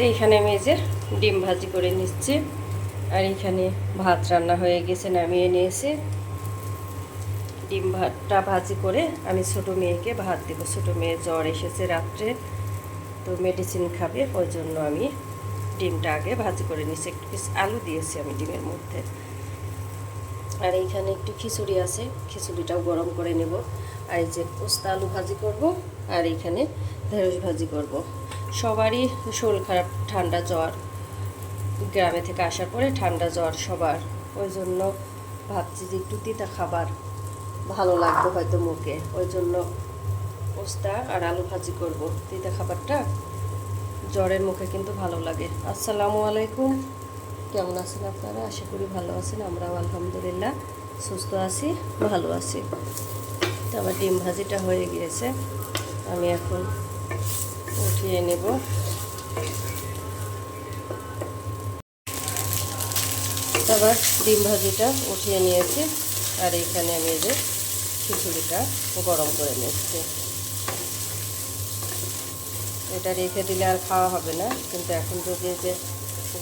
তো এখানে আমি এই যে ডিম ভাজি করে নিচ্ছি। আর এখানে ভাত রান্না হয়ে গেছে, নামিয়ে নিয়েছি। ডিম ভাতটা ভাজি করে আমি ছোটো মেয়েকে ভাত দেবো। ছোটো মেয়ে জ্বর এসেছে রাত্রে, তো মেডিসিন খাবে, ওই জন্য আমি ডিমটা আগে ভাজি করে নিচ্ছি একটু পিস আলু দিয়েছি আমি ডিমের মধ্যে। আর এইখানে একটু খিচুড়ি আছে, খিচুড়িটাও গরম করে নেব। আর এই যে পোস্তা আলু ভাজি করব, আর এইখানে ঢেঁড়স ভাজি করব। সবারই শরীর খারাপ, ঠান্ডা জ্বর। গ্রামে থেকে আসার পরে ঠান্ডা জ্বর সবার। ওই জন্য ভাবছি যে একটু তিতা খাবার ভালো লাগবে হয়তো মুখে। ওই জন্য পোস্তা আর আলু ভাজি করব। তিতা খাবারটা জ্বরের মুখে কিন্তু ভালো লাগে। আসসালামু আলাইকুম। কেমন আছেন আপনারা? আশা করি ভালো আছেন। আমরাও আলহামদুলিল্লাহ সুস্থ আছি, ভালো আছি। তো আমার ডিম ভাজিটা হয়ে গিয়েছে। আমি এখন উঠিয়ে নেব। আবার ডিম ভাজিটা উঠিয়ে নিয়েছি। আর এখানে আমি যে খিচুড়িটা গরম করে নিচ্ছি। এটা রেখে দিলে আর খাওয়া হবে না, কিন্তু এখন যদি যে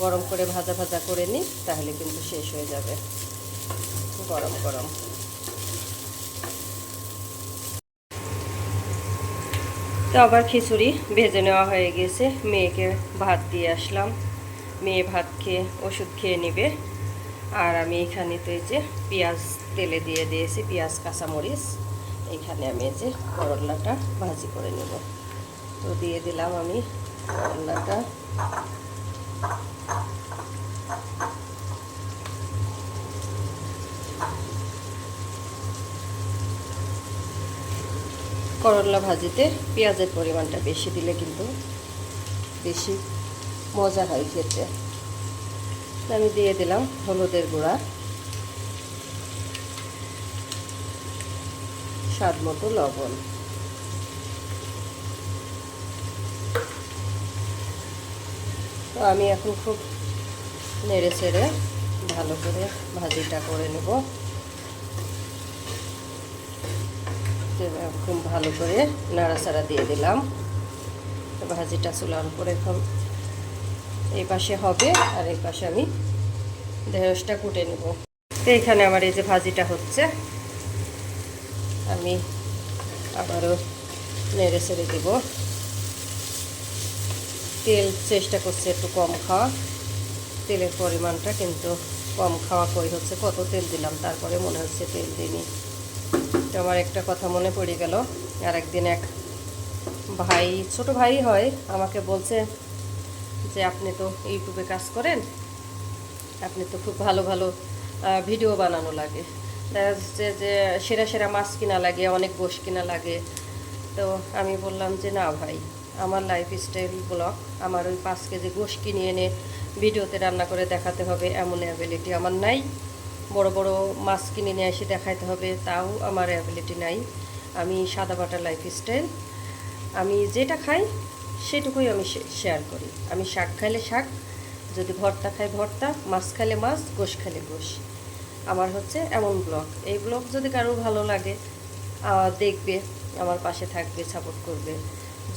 গরম করে ভাজা ভাজা করে নিই, তাহলে কিন্তু শেষ হয়ে যাবে। গরম গরম। তো আবার খিচুড়ি ভেজে নেওয়া হয়ে গেছে। মেয়েকে ভাত দিয়ে আসলাম। মেয়ে ভাত খেয়ে ওষুধ খেয়ে নেবে। আর আমি এখানে তো এই যে পেঁয়াজ তেলে দিয়ে দিয়েছি, পেঁয়াজ, কাঁচামরিচ। এখানে আমি এই যে করলাটা ভাজি করে নেব। তো দিয়ে দিলাম আমি করলাটা। করলা ভাজিতে পেঁয়াজের পরিমাণটা বেশি দিলে কিন্তু বেশি মজা হয় খেতে। আমি দিয়ে দিলাম হলুদের গুঁড়া। স্বাদ মতো লবণ। তো আমি এখন খুব নেড়ে চেড়ে ভালো করে ভাজিটা করে নেব। খুব ভালো করে নাড়াচাড়া দিয়ে দিলাম। ভাজিটা চুলার উপরে এখন এই পাশে হবে আর এই পাশে আমি ঢেঁড়সটা কুটে নেব। তো এখানে আমার এই যে ভাজিটা হচ্ছে, আমি আবারও নেড়ে ছেড়ে দেব। তেল চেষ্টা করছে একটু কম খাওয়া। তেলের পরিমাণটা কিন্তু কম খাওয়া কই হচ্ছে, কত তেল দিলাম, তারপরে মনে হচ্ছে তেল দিইনি। তো আমার একটা কথা মনে পড়ে গেল। আর একদিন এক ভাই, ছোট ভাই হয়, আমাকে বলছে যে, আপনি তো ইউটিউবে কাজ করেন, আপনি তো খুব ভালো ভালো ভিডিও বানানো লাগে। যাচ্ছে যে, সেরা সেরা মাছ কিনা লাগে, অনেক গোশ কিনা লাগে। তো আমি বললাম যে, না ভাই, আমার লাইফ স্টাইল ব্লগ আমার ওই পাঁচ কেজি গোশ কিনে এনে ভিডিওতে রান্না করে দেখাতে হবে, এমন অ্যাবিলিটি আমার নাই। বড় বড় মাছ কিনে নিয়ে এসে দেখাইতে হবে, তাও আমার অ্যাবিলিটি নাই। আমি সাদা বাটা লাইফ স্টাইল আমি যেটা খাই, সেটুকুই আমি শেয়ার করি। আমি শাক খাইলে শাক, যদি ভর্তা খাই ভর্তা, মাছ খাইলে মাছ, গোশ খাইলে গোশ। আমার হচ্ছে এমন ব্লগ এই ব্লগ যদি কারও ভালো লাগে দেখবে, আমার পাশে থাকবে সাপোর্ট করবে।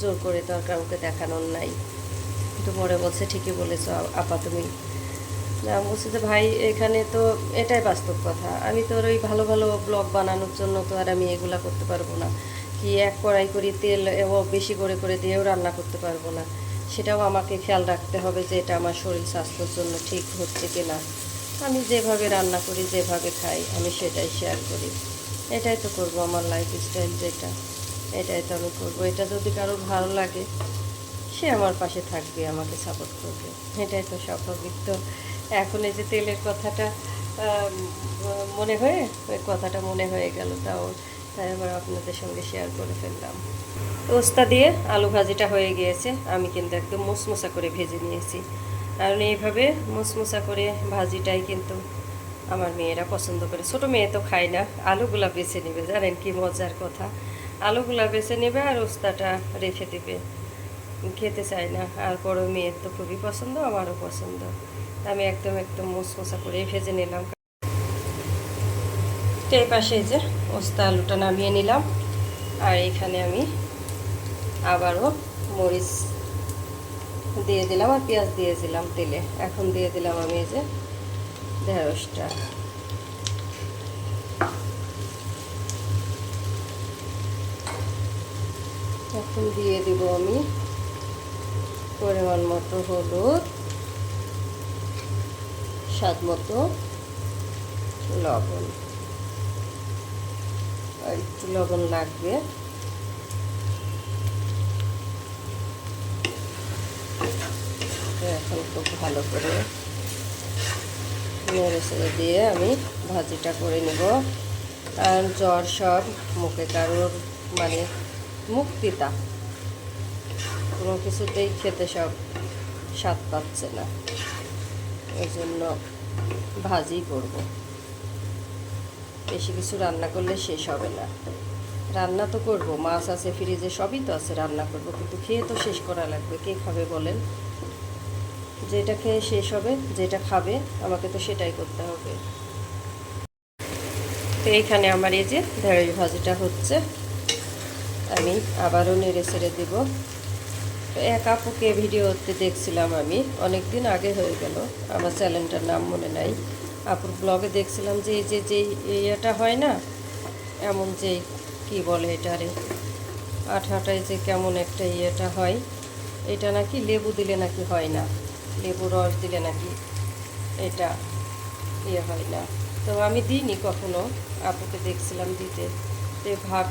জোর করে তো আর কাউকে দেখানোর নাই। কিন্তু পরে বলছে, ঠিকই বলেছ, আপা তুমি বলছি যে ভাই, এখানে তো এটাই বাস্তব কথা। আমি তো ওই ভালো ভালো ব্লগ বানানোর জন্য তো আর আমি এগুলা করতে পারব না। কি এক কড়াই করি তেল ও বেশি করে করে দিয়েও রান্না করতে পারব না। সেটাও আমাকে খেয়াল রাখতে হবে যে এটা আমার শরীর স্বাস্থ্যের জন্য ঠিক হচ্ছে কি না আমি যেভাবে রান্না করি, যেভাবে খাই, আমি সেটাই শেয়ার করি। এটাই তো করব আমার লাইফ স্টাইল যেটা। এটাই তো আমি করব। এটা যদি কারও ভালো লাগে, সে আমার পাশে থাকবে, আমাকে সাপোর্ট করবে। এটাই তো স্বাভাবিক। তো এখন এই যে তেলের কথাটা মনে হয়ে, ওই কথাটা মনে হয়ে গেল, তাও তাই আবার আপনাদের সঙ্গে শেয়ার করে ফেললাম। ওস্তা দিয়ে আলু ভাজিটা হয়ে গিয়েছে, আমি কিন্তু একদম মুসমুসা করে ভেজে নিয়েছি। কারণ এইভাবে মুসমুসা করে ভাজিটাই কিন্তু আমার মেয়েরা পছন্দ করে। ছোট মেয়ে তো খায় না, আলুগুলা বেছে নেবে, জানেন কি মজার কথা? আলুগুলা বেছে নেবে আর ওস্তাটা রেখে দেবে। খেতে চায় না, আর বড় মেয়ের তো খুবই পছন্দ, আমারও পছন্দ। আমি একদম একদম মুসমুসা করে ভেজে নিলাম। এই পাশে যে ওস্তা আলুটা নামিয়ে নিলাম। আর এখানে আমি আবারও মরিচ দিয়ে দিলাম আর পেঁয়াজ দিয়েছিলাম তেলে। এখন দিয়ে দিলাম আমি এই যে ঢেঁড়সটা। এখন দিয়ে দিব আমি পরিমাণ মতো হলুদ। স্বাদ মতো লবণ। আর একটু লবণ লাগবে। এখন খুব ভালো করে নেড়ে ছেড়ে দিয়ে আমি ভাজিটা করে নেব। আর জ্বর সব মুখে কারোর মানে মুক্তিতা কোনো কিছুতেই খেতে সব স্বাদ পাচ্ছে না। ওই জন্য ভাজি করব। বেশি কিছু রান্না করলে শেষ হবে না। রান্না তো করব, মাছ আছে, ফ্রিজে সবই তো আছে, রান্না করব, কিন্তু খেয়ে তো শেষ করা লাগবে। কে খাবে বলেন? যেটা খেয়ে শেষ হবে, যেটা খাবে, আমাকে তো সেটাই করতে হবে। তো এইখানে আমার এই যে ঢেঁড়স ভাজিটা হচ্ছে। আমি আবারও নেড়ে ছেড়ে দিব। এক আপুকে ভিডিওতে দেখছিলাম আমি। অনেক দিন আগে হয়ে গেল। আমার চ্যানেলটার নাম মনে নাই। আপুর ব্লগে দেখছিলাম যে এই যে যেই ইয়েটা হয় না, এমন যে কি বলে এটা এটারে আঠাটায় যে কেমন একটা ইয়েটা হয়। এটা নাকি লেবু দিলে নাকি হয় না। লেবু রস দিলে নাকি এটা ইয়ে হয় না। তো আমি দিইনি কখনো। আপুকে দেখছিলাম দিতে। তো ভাব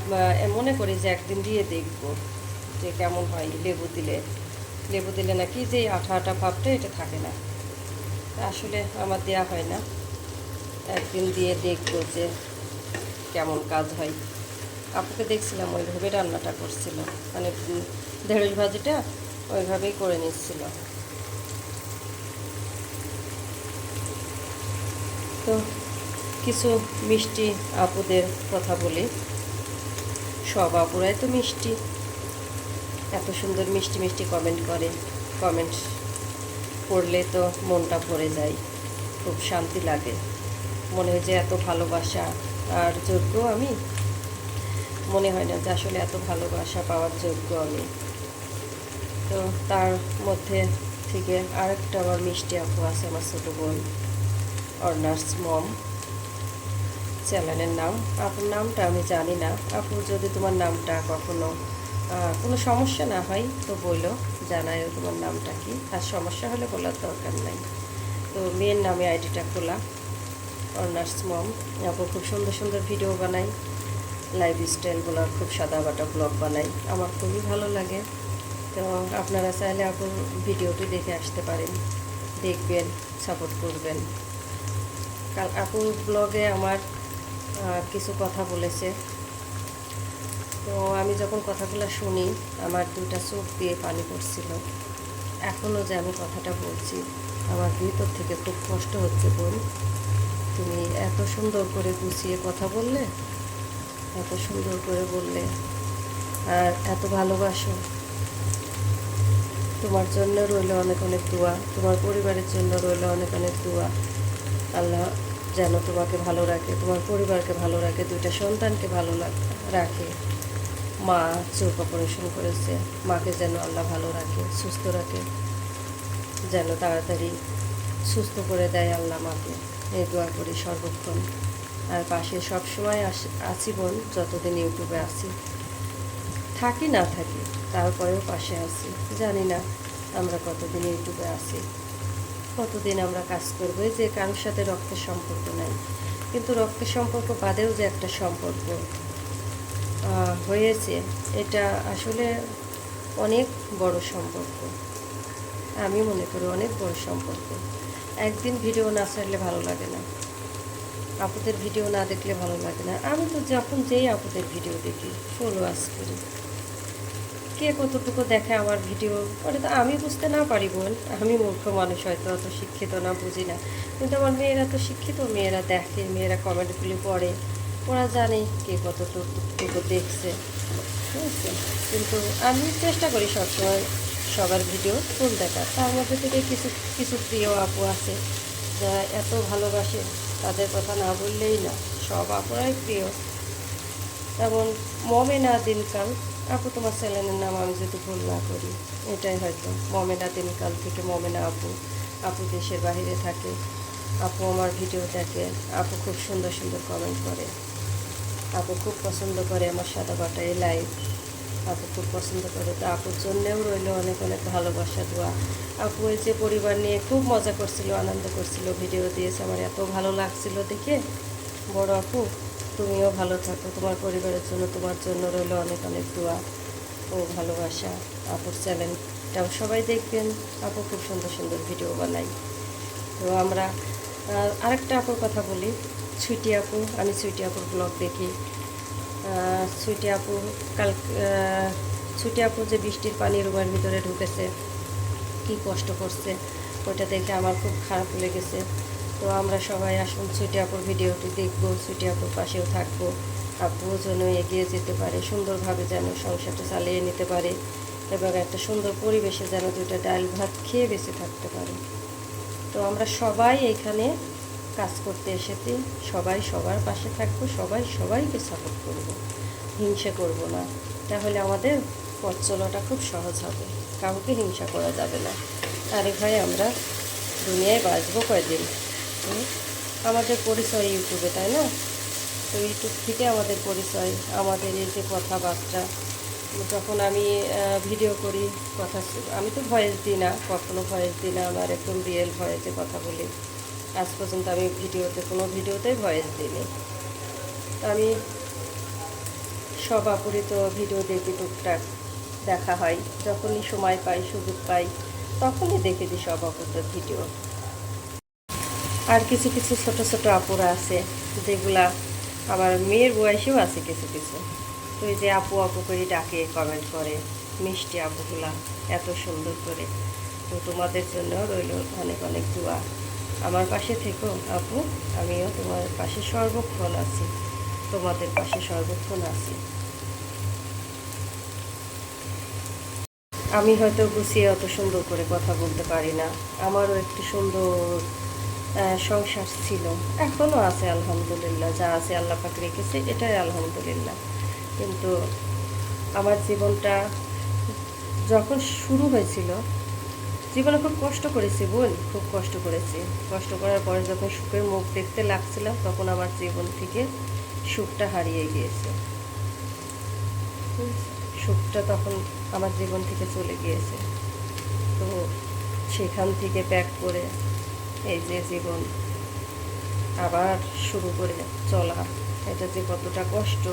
মনে করি যে একদিন দিয়ে দেখব। যে কেমন হয় লেবু দিলে। লেবু দিলে নাকি যে আঠা আঠা ভাবটা এটা থাকে না। আসলে আমার দেয়া হয় না। একদিন দিয়ে দেখব যে কেমন কাজ হয়। আপুকে দেখছিলাম, ওইভাবে রান্নাটা করছিল। মানে ঢেঁড়স ভাজিটা ওইভাবেই করে নিচ্ছিল। তো কিছু মিষ্টি আপুদের কথা বলি। সব আপুরাই তো মিষ্টি। এত সুন্দর মিষ্টি মিষ্টি কমেন্ট করে। কমেন্ট পড়লে তো মনটা ভরে যায়। খুব শান্তি লাগে। মনে হয় যে এত ভালোবাসা। আর যোগ্য আমি? মনে হয় না যে আসলে এত ভালোবাসা পাওয়ার যোগ্য আমি। তো তার মধ্যে থেকে আরেকটা আমার মিষ্টি আপু আছে, আমার ছোটো বোন অর্নার্স মম। চ্যানেলের নাম? আপুর নামটা আমি জানি না। আপু, যদি তোমার নামটা কখনো কোনো সমস্যা না হয়, তো বলল জানায় তোমার নামটা কি। আর সমস্যা হলে বলার দরকার নাই। তো মেয়ের নামে আইডিটা খোলা। অনার্স মম আপু খুব সুন্দর সুন্দর ভিডিও বানাই। লাইফ স্টাইলগুলো খুব সাদা বাটা ব্লগ বানাই। আমার খুবই ভালো লাগে। তো আপনারা চাইলে আপুর ভিডিওটি দেখে আসতে পারেন। দেখবেন সাপোর্ট করবেন। কাল আপুর ব্লগে আমার কিছু কথা বলেছে। তো আমি যখন কথাগুলো শুনি, আমার দুটা চোখ দিয়ে পানি পড়ছিল। এখনও যে আমি কথাটা বলছি, আমার ভিতর থেকে খুব কষ্ট হচ্ছে বোন। তুমি এত সুন্দর করে গুছিয়ে কথা বললে, এত সুন্দর করে বললে, আর এত ভালোবাসো। তোমার জন্য রইল অনেক অনেক দোয়া, তোমার পরিবারের জন্য রইল অনেক অনেক দোয়া। আল্লাহ যেন তোমাকে ভালো রাখে, তোমার পরিবারকে ভালো রাখে, দুইটা সন্তানকে ভালো রাখে। মা চোখ অপারেশন করেছে। মাকে যেন আল্লাহ ভালো রাখে, সুস্থ রাখে। যেন তাড়াতাড়ি সুস্থ করে দেয় আল্লাহ মাকে। এই দোয়া করি সর্বক্ষণ। আর পাশে সবসময় আছি বোন, যতদিন ইউটিউবে আছি। থাকি না থাকি, তারপরেও পাশে আছি। জানি না আমরা কতদিন ইউটিউবে আছি। কতদিন আমরা কাজ করব যে কারোর সাথে রক্তের সম্পর্ক নাই। কিন্তু রক্তের সম্পর্ক বাদেও যে একটা সম্পর্ক। হয়েছে, এটা আসলে অনেক বড় সম্পর্ক। আমি মনে করি অনেক বড় সম্পর্ক। একদিন ভিডিও না ছাড়লে ভালো লাগে না। আপুদের ভিডিও না দেখলে ভালো লাগে না। আমি তো যখন যেই আপুদের ভিডিও দেখি ফলো আস করি। কে কতটুকু দেখে আমার ভিডিও, ওটা তো আমি বুঝতে না পারি বোন। আমি মূর্খ মানুষ, হয়তো অত শিক্ষিত না, বুঝি না। কিন্তু আমার মেয়েরা তো শিক্ষিত, মেয়েরা দেখে, মেয়েরা কমেন্টগুলি পড়ে। ওরা জানে কে কতটুকু দেখছে। ঠিক আছে কিন্তু আমি চেষ্টা করি সবসময় সবার ভিডিও ফুল দেখা তার মধ্যে থেকে কিছু কিছু প্রিয় আপু আছে, যারা এত ভালোবাসে, তাদের কথা না বললেই না, সব আপুরাই প্রিয়। যেমন মমেনা দিনকাল আপু তোমার চ্যানেলের নাম আমি যদি ভুল না করি, এটাই হয়তো। মমেনা দিনকাল থেকে মমেনা আপু আপু দেশের বাইরে থাকে, আপু আমার ভিডিও দেখে, আপু খুব সুন্দর সুন্দর কমেন্ট করে। আপু খুব পছন্দ করে আমার সাদা বাটা এই লাইভ আপু খুব পছন্দ করে। তো আপুর জন্যেও রইল অনেক অনেক ভালোবাসা, দোয়া। আপু এই যে পরিবার নিয়ে খুব মজা করছিল, আনন্দ করছিল, ভিডিও দিয়েছে, আমার এত ভালো লাগছিল দেখে। বড় আপু, তুমিও ভালো থাকো, তোমার পরিবারের জন্য, তোমার জন্য রইল অনেক অনেক দোয়া ও ভালোবাসা। আপুর চ্যানেলটাও সবাই দেখবেন। আপু খুব সুন্দর সুন্দর ভিডিও বানাই তো আমরা আরেকটা আপুর কথা বলি। সুইটি আপু, আমি সুইটি আপুর ব্লগ দেখি। সুইটি আপু কাল সুইটি আপু যে বৃষ্টির পানি রুমের ভিতরে ঢুকেছে, কি কষ্ট করছে ওটা দেখে আমার খুব খারাপ লেগেছে। তো আমরা সবাই আসুন সুইটি আপুর ভিডিওটি দেখব, সুইটি আপুর পাশেও থাকব। আপুও যেন এগিয়ে যেতে পারে, সুন্দরভাবে যেন সংসারটা চালিয়ে নিতে পারে এবং একটা সুন্দর পরিবেশে যেন দুটো ডাল ভাত খেয়ে বেঁচে থাকতে পারে। তো আমরা সবাই এখানে কাজ করতে এসেছি, সবাই সবার পাশে থাকব, সবাই সবাইকে সাপোর্ট করব। হিংসা করব না। তাহলে আমাদের পথ চলাটা খুব সহজ হবে। কাউকে হিংসা করা যাবে না। আরে ভাই, আমরা দুনিয়ায় বাঁচবো কয়দিন? আমাদের পরিচয় ইউটিউবে, তাই না? তো ইউটিউব থেকে আমাদের পরিচয়, আমাদের এই যে কথাবার্তা। যখন আমি ভিডিও করি, কথা আমি তো ভয়েস দিই না, কখনো ভয়েস দিই না, আমার একদম রিয়েল ভয়েসে কথা বলি। আজ পর্যন্ত আমি ভিডিওতে, কোনো ভিডিওতেই ভয়েস দিইনি। তো আমি সব আপুরি তো ভিডিও দেখি টুকটাক, দেখা হয়। যখনই সময় পাই, সুযোগ পাই, তখনই দেখে দিই সব আপুদের ভিডিও আর কিছু কিছু ছোট ছোট আপুরা আছে, যেগুলা আমার মেয়ের বয়সেও আছে কিছু কিছু। তো এই যে আপু আপু করে ডাকে কমেন্ট করে, মিষ্টি আপুগুলা এত সুন্দর করে। তো তোমাদের জন্য রইল অনেক অনেক দোয়া। আমার পাশে থেকো, আপু। আমিও তোমার পাশে সর্বক্ষণ আছি। তোমাদের পাশে সর্বক্ষণ আছি। আমি হয়তো গুছিয়ে অত সুন্দর করে কথা বলতে পারি না। আমারও একটি সুন্দর সংসার ছিল। এখনও আছে আলহামদুলিল্লাহ। যা আছে আল্লাহ পাক রেখেছে, এটাই আলহামদুলিল্লাহ। কিন্তু আমার জীবনটা যখন শুরু হয়েছিল জীবনে খুব কষ্ট করেছি, বোন। খুব কষ্ট করেছি। কষ্ট করার পরে যখন সুখের মুখ দেখতে লাগছিলাম, তখন আমার জীবন থেকে সুখটা হারিয়ে গিয়েছে। সুখটা তখন আমার জীবন থেকে চলে গিয়েছে। তো সেখান থেকে প্যাক করে এই যে জীবন আবার শুরু করে চলা, এটা যে কতটা কষ্ট,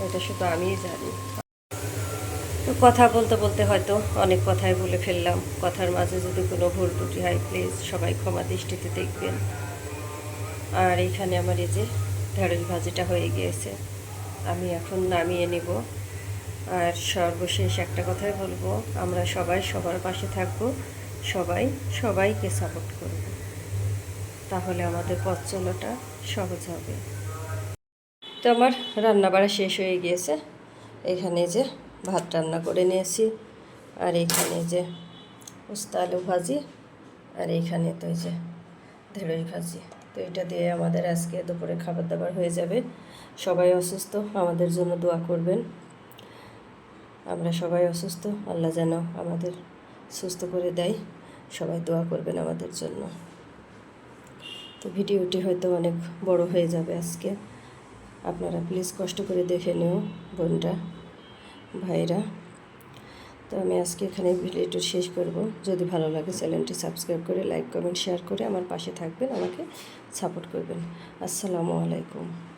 এটা শুধু আমিই জানি। তো কথা বলতে বলতে হয়তো অনেক কথাই বলে ফেললাম। কথার মাঝে যদি কোনো ভুল ত্রুটি হয় প্লিজ সবাই ক্ষমা দৃষ্টিতে দেখবেন। আর এখানে আমার এই যে ঢেঁড়স ভাজিটা হয়ে গিয়েছে, আমি এখন নামিয়ে নেব। আর সর্বশেষ একটা কথাই বলব, আমরা সবাই সবার পাশে থাকব, সবাই সবাইকে সাপোর্ট করব। তাহলে আমাদের পথ চলাটা সহজ হবে। তো আমার রান্না বাড়া শেষ হয়ে গিয়েছে। এখানে যে ভাত রান্না করে নিয়েছি। আর এখানে যে উস্তা আলু ভাজি, আর এইখানে তো যে ঢেঁড়স ভাজি। তো এটা দিয়ে আমাদের আজকে দুপুরে খাবার দাবার হয়ে যাবে। সবাই অসুস্থ, আমাদের জন্য দোয়া করবেন। আমরা সবাই অসুস্থ, আল্লাহ যেন আমাদের সুস্থ করে দেয়। সবাই দোয়া করবেন আমাদের জন্য। তো ভিডিওটি হয়তো অনেক বড় হয়ে যাবে আজকে। আপনারা প্লিজ কষ্ট করে দেখে নিও বোনরা ভাইরা। তো আমি আজকে এখানে ভিডিওটি শেষ করব। যদি ভালো লাগে চ্যানেলটি সাবস্ক্রাইব করে, লাইক, কমেন্ট, শেয়ার করে আমার পাশে থাকবেন, আমাকে সাপোর্ট করবেন। আসসালামু আলাইকুম।